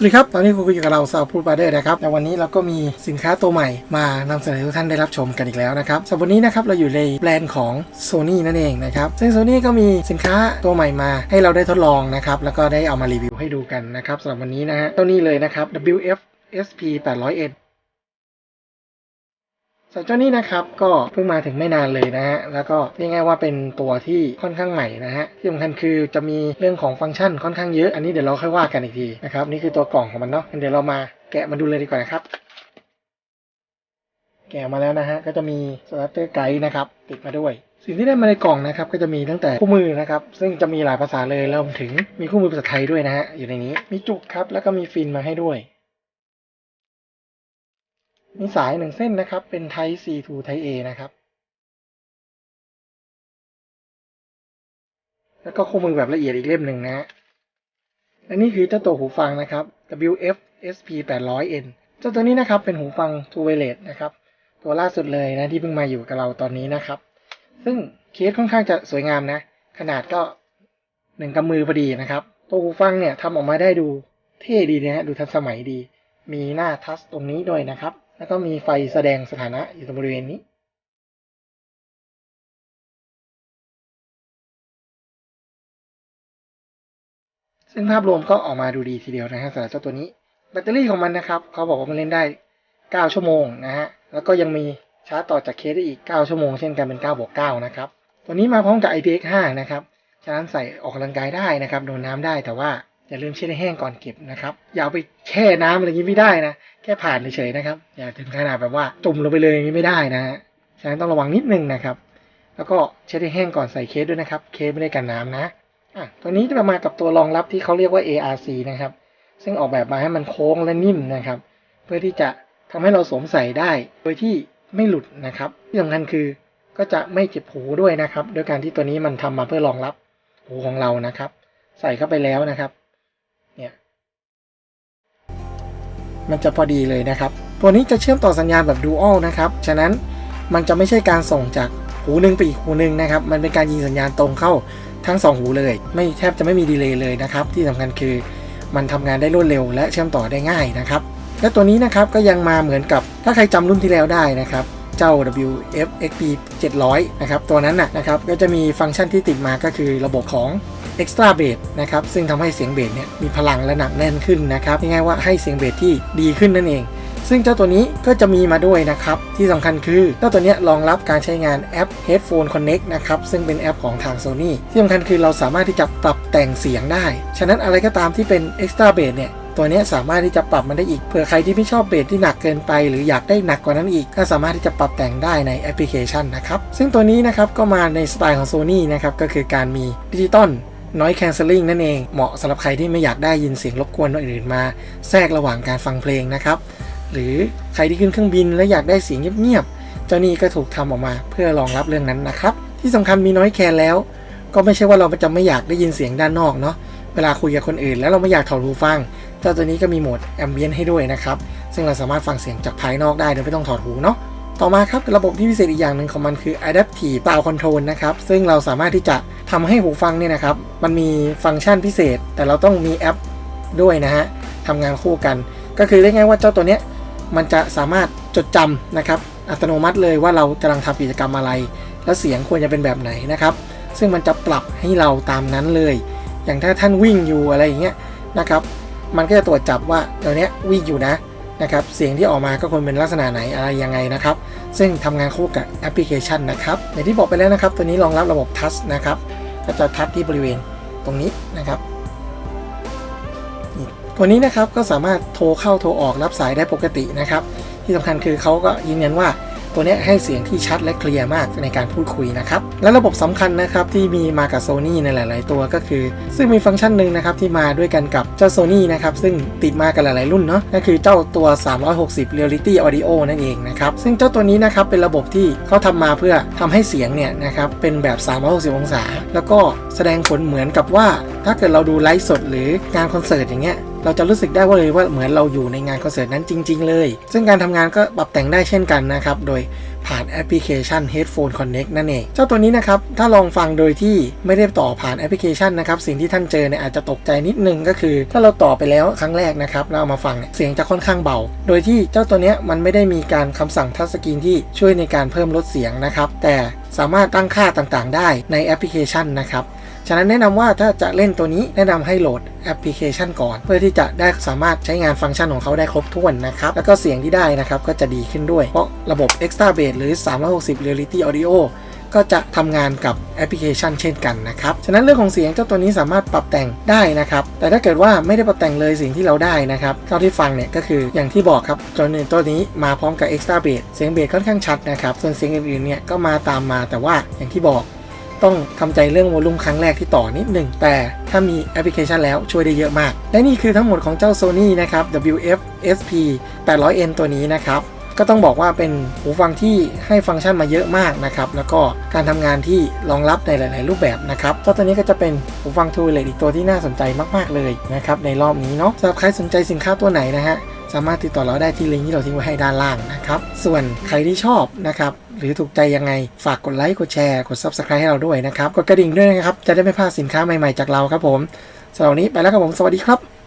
สวัสดีครับ ตอนนี้คุณอยู่กับเราซาวพูดบาร์เดอร์นะครับในวันนี้เราก็มีสินค้าตัวใหม่มานำเสนอให้ทุกท่านได้รับชมกันอีกแล้วนะครับสำหรับวันนี้นะครับเราอยู่ในแบรนด์ของ Sony นั่นเองนะครับซึ่ง Sony ก็มีสินค้าตัวใหม่มา ให้เราได้ทดลองนะครับแล้วก็ได้เอามารีวิวให้ดูกันนะครับสำหรับวันนี้นะฮะตัวนี้เลยนะครับ WF SP 800N สำหรับเจ้านี้นะครับก็เพิ่งมาถึงไม่นานเลยนะฮะแล้วก็เรียกง่ายว่าเป็นตัวที่ค่อนข้างใหม่นะฮะที่สำคัญคือจะมีเรื่องของฟังก์ชันค่อนข้างเยอะอันนี้เดี๋ยวเราค่อยว่ากันอีกทีนะครับนี่คือตัวกล่องของมันเนาะเดี๋ยวเรามาแกะมาดูเลยดีกว่านะครับ แกะมาแล้วนะฮะก็จะมีสตาร์เตอร์ไกด์นะครับติดมาด้วยสิ่งที่ได้มาในกล่องนะครับ ก็จะมีตั้งแต่คู่มือนะครับ ซึ่งจะมีหลายภาษาเลยรวมถึงมีคู่มือภาษาไทยด้วยนะฮะอยู่ในนี้มีจุกครับแล้วก็มีฟินมาให้ด้วย มีสายหนึ่งเส้นนะครับ เป็น Type C to Type A นะครับ แล้วก็คู่มือแบบละเอียดอีกเล่มหนึ่งนะฮะและนี่คือเจ้าตัวหูฟังนะครับ WF SP 800N เจ้าตัวนี้นะครับเป็นหูฟัง Two Wireless นะครับ ตัวล่าสุดเลยนะที่เพิ่งมาอยู่กับเราตอนนี้นะครับ ซึ่งเคสค่อนข้างจะสวยงามนะ ขนาดก็หนึ่งกำมือพอดีนะครับ ตัวหูฟังเนี่ยทำออกมาได้ดูเท่ดีนะฮะดูทันสมัยดี มีหน้าทัชตรงนี้ด้วยนะครับ แล้วก็มีไฟแสดงสถานะอยู่ตรงบริเวณนี้ซึ่งภาพรวมก็ออกมาดูดีทีเดียวนะฮะสำหรับเจ้าตัวนี้ แบตเตอรี่ของมันนะครับเขาบอกว่ามันเล่นได้ 9 ชั่วโมงนะฮะแล้วก็ยังมีชาร์จต่อจากเคสได้อีก 9 ชั่วโมงเช่นกันเป็น9บวก9นะครับตัวนี้มาพร้อมกับ IPX5 นะครับฉะนั้นใส่ออกกำลังกายได้นะครับโดนน้ำได้แต่ว่า อย่าลืมแช่ให้แห้งก่อนเก็บนะครับ อย่าไปแช่น้ำอะไรอย่างนี้ไม่ได้นะ แค่ผ่านเฉยๆนะครับ อย่าถึงขนาดแบบว่าจุ่มลงไปเลยอย่างนี้ไม่ได้นะฮะ ฉะนั้นต้องระวังนิดนึงนะครับ แล้วก็เช็ดให้แห้งก่อนใส่เคสด้วยนะครับ เคสไม่ได้กันน้ำนะ อะ ตัวนี้จะมากับตัวรองรับที่เขาเรียกว่า ARC นะครับ ซึ่งออกแบบมาให้มันโค้งและนิ่มนะครับ เพื่อที่จะทำให้เราสวมใส่ได้ โดยที่ไม่หลุดนะครับ ที่สำคัญคือก็จะไม่เจ็บหูด้วยนะครับ โดยการที่ตัวนี้มันทำมาเพื่อรองรับหูของเรานะครับ ใส่เข้าไปแล้วนะครับ มันจะพอดีเลยนะครับ ตัวนี้จะเชื่อมต่อสัญญาณแบบ Dual นะครับ ฉะนั้นมันจะไม่ใช่การส่งจากหูหนึ่งไปอีกหูหนึ่งนะครับ มันเป็นการยิงสัญญาณตรงเข้าทั้งสองหูเลย ไม่แทบจะไม่มีดีเลย์เลยนะครับ ที่สำคัญคือมันทำงานได้รวดเร็ว และเชื่อมต่อได้ง่ายนะครับ และตัวนี้นะครับก็ยังมาเหมือนกับถ้าใครจำรุ่นที่แล้วได้นะครับเจ้า WFXP 700 นะครับ ตัวนั้นนะนะครับ ก็จะมีฟังก์ชันที่ติดมาก็คือระบบของ Extra Bass นะครับซึ่งทำให้เสียงเบสเนี่ยมีพลังและหนักแน่นขึ้นนะครับง่ายๆว่าให้เสียงเบสที่ดีขึ้นนั่นเอง ซึ่งเจ้าตัวนี้ก็จะมีมาด้วยนะครับ ที่สำคัญคือเจ้าตัวนี้รองรับการใช้งานแอป Headphone Connect นะครับซึ่งเป็นแอปของทาง Sony ที่สำคัญคือเราสามารถที่จะปรับแต่งเสียงได้ ฉะนั้นอะไรก็ตามที่เป็น Extra Bass เนี่ยตัวนี้สามารถที่จะปรับมันได้อีกเผื่อใครที่ไม่ชอบเบสที่หนักเกินไป หรืออยากได้หนักกว่านั้นอีก ก็สามารถที่จะปรับแต่งได้ในแอปพลิเคชันนะครับซึ่งตัวนี้นะครับก็มาในสไตล์ของ Sony นะครับก็คือการมีดิจิตอล noise cancelling นั่นเอง เหมาะสำหรับใครที่ไม่อยากได้ยินเสียงรบกวนอื่นๆมา แทรกระหว่างการฟังเพลงนะครับ หรือใครที่ขึ้นเครื่องบินและอยากได้เสียงเงียบๆ เจ้านี่ก็ถูกทำออกมาเพื่อรองรับเรื่องนั้นนะครับ ที่สำคัญมีน้อยแคนแล้ว ก็ไม่ใช่ว่าเราจะไม่อยากได้ยินเสียงด้านนอกเนาะ เวลาคุยกับคนอื่น แล้วเราไม่อยากถอดหูฟัง เจ้าตัวนี้ก็มีโหมดแอมเบียนให้ด้วยนะครับ ซึ่งเราสามารถฟังเสียงจากภายนอกได้โดยไม่ต้องถอดหูเนาะ ต่อมาครับระบบที่พิเศษอีกอย่างหนึ่งของมันคือ Adaptive Sound Control นะครับ ซึ่งเราสามารถที่จะทำให้หูฟังเนี่ยนะครับ มันมีฟังก์ชันพิเศษ แต่เราต้องมีแอปด้วยนะฮะทำงานคู่กัน ก็คือเรียกง่ายว่าเจ้าตัวเนี้ยมันจะสามารถจดจำนะครับ อัตโนมัติเลยว่าเรากำลังทำกิจกรรมอะไร แล้วเสียงควรจะเป็นแบบไหนนะครับ ซึ่งมันจะปรับให้เราตามนั้นเลย อย่างถ้าท่านวิ่งอยู่อะไรอย่างเงี้ยนะครับ มันก็จะตรวจจับว่าเดี๋ยวนี้วิ่งอยู่นะ นะครับ เสียงที่ออกมาก็ควรเป็นลักษณะไหนอะไรยังไงนะครับ ซึ่งทำงานคู่กับแอปพลิเคชันนะครับอย่างที่บอกไปแล้วนะครับ ตัวนี้รองรับระบบทัชนะครับ ก็จะทัชที่บริเวณตรงนี้นะครับตัวนี้นะครับก็สามารถโทรเข้าโทรออกรับสายได้ปกตินะครับ ที่สำคัญคือเขาก็ยืนยันว่า ตัวนี้ให้เสียงที่ชัดและเคลียร์มากในการพูดคุยนะครับ และระบบสำคัญนะครับที่มีมากับ Sony ในหลาย ๆ ตัวก็คือ ซึ่งมีฟังก์ชันหนึ่งนะครับที่มาด้วยกันกับเจ้า Sony นะครับซึ่งติดมากับหลาย ๆ รุ่นเนาะก็คือเจ้าตัว 360 Reality Audio นั่นเองนะครับซึ่งเจ้าตัวนี้นะครับเป็นระบบที่เขาทำมาเพื่อทำให้เสียงเนี่ยนะครับเป็นแบบ 360 องศา แล้วก็แสดงผลเหมือนกับว่า ถ้าเกิดเราดูไลฟ์สดหรืองานคอนเสิร์ตอย่างเงี้ย เราจะรู้สึกได้ว่าเลยว่าเหมือนเราอยู่ในงานคอนเสิร์ตนั้นจริง ๆ เลย ซึ่งการทำงานก็ปรับแต่งได้เช่นกันนะครับ โดยผ่านแอปพลิเคชัน Headphone Connect นั่นเอง เจ้าตัวนี้นะครับ ถ้าลองฟังโดยที่ไม่ได้ต่อผ่านแอปพลิเคชันนะครับ สิ่งที่ท่านเจอเนี่ยอาจจะตกใจนิดนึงก็คือ ถ้าเราต่อไปแล้วครั้งแรกนะครับเราเอามาฟังเนี่ยเสียงจะค่อนข้างเบา โดยที่เจ้าตัวเนี้ยมันไม่ได้มีการคำสั่งทัชสกรีนที่ช่วยในการเพิ่มลดเสียงนะครับ แต่สามารถตั้งค่าต่างๆ ได้ในแอปพลิเคชันนะครับ ฉะนั้นแนะนำว่าถ้าจะเล่นตัวนี้แนะนำให้โหลดแอปพลิเคชันก่อน เพื่อที่จะได้สามารถใช้งานฟังก์ชันของเขาได้ครบถ้วนนะครับ แล้วก็เสียงที่ได้นะครับก็จะดีขึ้นด้วย เพราะระบบ Extra Bass หรือ 360 Reality Audio ก็จะทำงานกับแอปพลิเคชันเช่นกันนะครับ ฉะนั้นเรื่องของเสียงเจ้าตัวนี้สามารถปรับแต่งได้นะครับ แต่ถ้าเกิดว่าไม่ได้ปรับแต่งเลยสิ่งที่เราได้นะครับ เท่าที่ฟังเนี่ยก็คืออย่างที่บอกครับตัวนี้ตัวนี้มาพร้อมกับ Extra Bass เสียงเบสค่อนข้างชัดนะครับ ส่วนเสียงอื่นๆเนี่ยก็มาตามมาแต่ว่าอย่างที่บอก ต้องทำใจเรื่องวอลลุ่มครั้งแรกที่ต่อนิดหนึ่งแต่ถ้ามีแอปพลิเคชันแล้วช่วยได้เยอะมาก และนี่คือทั้งหมดของเจ้า Sony นะครับ WF SP 800N ตัวนี้นะครับก็ต้องบอกว่าเป็นหูฟังที่ให้ฟังก์ชันมาเยอะมากนะครับแล้วก็การทำงานที่รองรับในหลาย ๆ รูปแบบนะครับเจ้าตัวนี้ก็จะเป็นหูฟังทูเลตอีกตัวที่น่าสนใจมาก ๆ เลยนะครับในรอบนี้เนาะสำหรับใครสนใจสินค้าตัวไหนนะฮะ สามารถติดต่อเราได้ที่ลิงก์ที่เราทิ้งไว้ให้ด้านล่างนะครับ ส่วนใครที่ชอบนะครับหรือถูกใจยังไง ฝากกดไลค์ กดแชร์ กด Subscribe ให้เราด้วยนะครับ กดกระดิ่งด้วยนะครับ จะได้ไม่พลาดสินค้าใหม่ๆจากเราครับผมสำหรับวันนี้ไปแล้วครับผม สวัสดีครับ